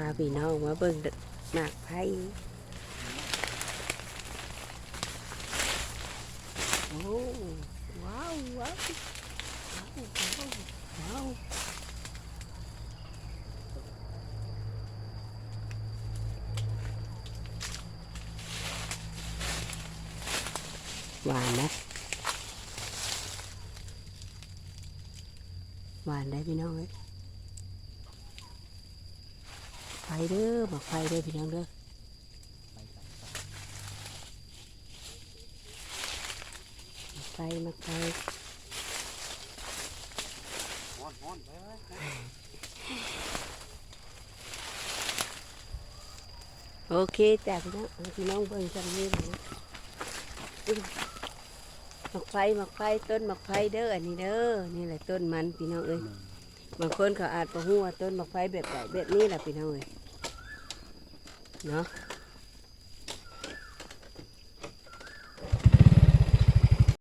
พาพี่น้องมาเบิ่งหมากไผ่โอ้ว้าวว้าวว้าวหวานนะหวานได้พี่น้องเอ้ย ไฟเด้อบอกไฟเด้อพี่น้องเด้อไฟมาไฟฮ้อนฮ้อนไปไปโอเคจ้ะพี่น้องพี่น้องเบิ่งจังนี้นะอุ้ยหมักไฟหมักไฟต้นหมักไฟเด้ออันนี้เด้อนี่แหละต้นมันพี่น้องเอ้ย บางคนเขาอาจปะฮู้ว่าต้นมักไฟแบบไหนแบบนี้แหละพี่น้องเลยเนาะ